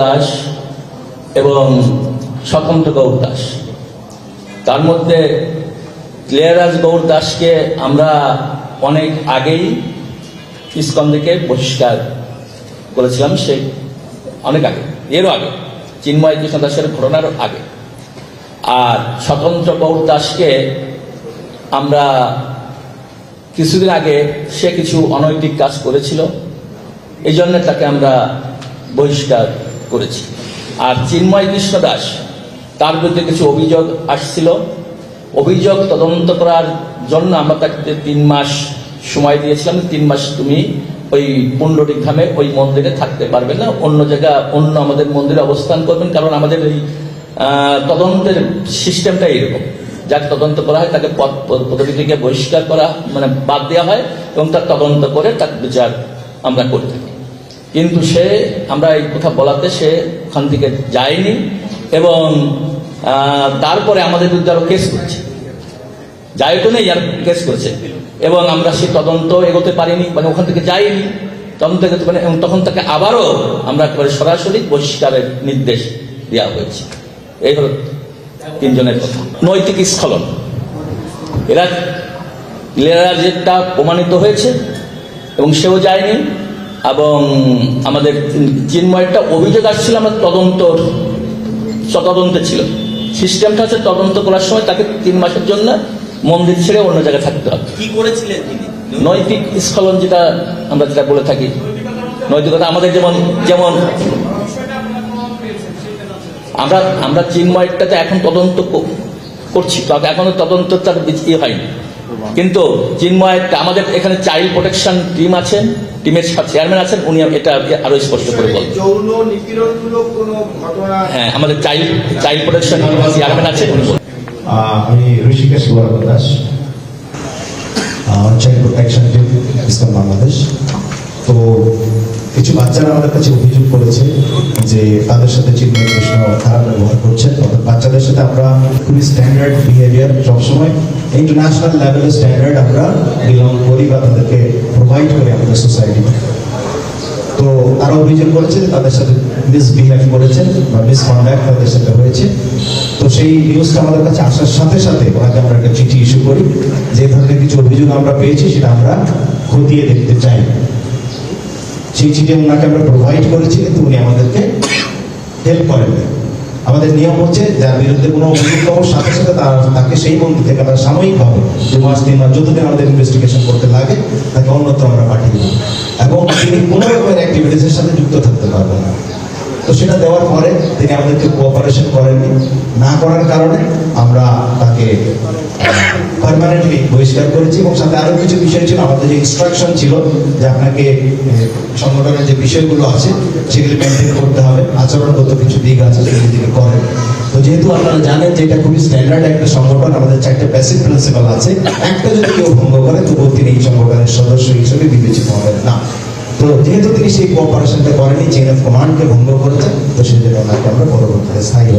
দাস এবং স্বতন্ত্র গৌর দাস। তার মধ্যে ক্লিয়ারাজ গৌর দাসকে আমরা অনেক আগেই ইস্কন থেকে বহিষ্কার করেছিলাম, সে অনেক আগে, এরও আগে, চিন্ময় কৃষ্ণ দাসের ঘটনার আগে। আর স্বতন্ত্র গৌর দাসকে আমরা কিছুদিন আগে সে কিছু অনৈতিক কাজ করেছিল এই জন্য তাকে আমরা বহিষ্কার করেছি। আর চিন্ময় কৃষ্ণ দাস, তার বিরুদ্ধে কিছু অভিযোগ আসছিল। অভিযোগ তদন্ত করার জন্য আমরা তাকে তিন মাস সময় দিয়েছিলাম। তিন মাস তুমি ওই পুণ্ডরিক ধামে ওই মন্দিরে থাকতে পারবে না। অন্য জায়গা, অন্য আমাদের মন্দিরে অবস্থান করবেন। কারণ আমাদের এই তদন্তের সিস্টেমটা এরকম। যাকে তদন্ত করা হয় তাকে পদ, পদ- পদবি থেকে বহিষ্কার করা মানে বাদ দেওয়া হয় এবং তার তদন্ত করে তার বিচার আমরা করে থাকি। কিন্তু সে, আমরা এই কথা বলাতে সে ওখান থেকে যায়নি এবং তারপরে আমাদের বিরুদ্ধে আরও কেস করছে। যাই তো নেই আর কেস করেছে। এবং আমরা সে তদন্ত এগোতে পারিনি মানে ওখান থেকে যাইনি। তদন্ত এগোতে পারিনি এবং তখন তাকে আবারও আমরা একেবারে সরাসরি বহিষ্কারের নির্দেশ দেওয়া হয়েছে। এই হলো তিনজনের কথা। নৈতিক স্খলন। এরা এরা যেটা প্রমাণিত হয়েছে এবং সেও যায়নি। এবং আমাদের চিন্ময়টা অভিযোগ আসছিল আমার তদন্ত তদন্তে ছিল। সিস্টেমটা হচ্ছে তদন্ত করার সময় তাকে তিন মাসের জন্য মন্দির ছেড়ে অন্য জায়গায় থাকতে হবে। কি করেছিলেন নৈতিক স্খলন যেটা আমরা যেটা বলে থাকি। নৈতিকতা আমাদের যেমন যেমন আমরা আমরা চিন্ময়টাতে এখন তদন্ত করছি তো এখনও তদন্ত তার ইয়ে হয়নি। কিন্তু চিন্ময় আমাদের এখানে চাইল্ড প্রোটেকশন টিম আছেন টিমের চেয়ারম্যান আছেন উনি এটা আরও স্পষ্ট করে বলবেন। যৌন নিপীড়নমূলক কোনো ঘটনা? হ্যাঁ আমাদের চাইল্ড চাইল্ড প্রোটেকশন চেয়ারম্যান আছেন উনি। আমি Rishikesh Das. Child protection team Islam Bangladesh. তো কিছু বাচ্চারা আমাদের কাছে অভিযোগ করেছে যে তাদের সাথে চিন্ময় কৃষ্ণ খারাপ ব্যবহার করছেন অর্থাৎ বাচ্চাদের সাথে আমরা খুবই স্ট্যান্ডার্ড বিহেভিয়ার সবসময় ইন্টারন্যাশনাল লেভেলের স্ট্যান্ডার্ড আমরা বিলং করি বা তাদেরকে প্রোভাইড করি আমাদের সোসাইটিতে তো। তারা অভিযোগ করেছে তাদের সাথে মিসবিহেভ করেছেন বা মিসকন্ডাক্ট তাদের সাথে হয়েছে। তো সেই নিউজটা আমাদের কাছে আসার সাথে সাথে ওনাকে আমরা একটা চিঠি ইস্যু করি। যে ধরনের কিছু অভিযোগ আমরা পেয়েছি সেটা আমরা খতিয়ে দেখতে চাই। সেই চিঠি ওনাকে আমরা প্রোভাইড করেছি, কিন্তু উনি আমাদেরকে হেল্প করেন। আমাদের নিয়ম হচ্ছে, যার বিরুদ্ধে কোনো অভিযোগ পাবো সাথে সাথে তার- তাকে সেই মন্দির থেকে আমরা সাময়িকভাবে দু মাস তিন মাস যতদিন আমাদের ইনভেস্টিগেশন করতে লাগে, তাকে অন্যত্র আমরা পাঠিয়ে দেবো। এবং তিনি কোনো রকমের অ্যাক্টিভিটিসের সাথে যুক্ত থাকতে পারবেন তো সেটা দেওয়ার পরে তিনি আমাদেরকে কোঅপারেশন করেননি। না করার কারণে আমরা তাকে পারমানেন্টলি বহিষ্কার করেছি এবং সাথে আরও কিছু বিষয় ছিল, আমাদের যে ইনস্ট্রাকশন ছিল যে আপনাকে সংগঠনের যে বিষয়গুলো আছে, সেগুলি মেনটেন করতে হবে। আচরণগত কিছু দিক আছে, সেগুলি দিকে করেন। তো যেহেতু আপনারা জানেন যে এটা খুবই স্ট্যান্ডার্ড একটা সংগঠন, আমাদের চারটে বেসিক প্রিন্সিপাল আছে। একটা যদি কেউ ভঙ্গ করে, তবুও তিনি এই সংগঠনের সদস্য হিসেবে বিবেচিত যেহেতু তিনি সেই কোঅপারেশনটা করেনি চেন অফ কমান্ডকে ভঙ্গ করেছেন। তো সেজন্য ওনাকে আমরা পরবর্তীতে স্থায়ী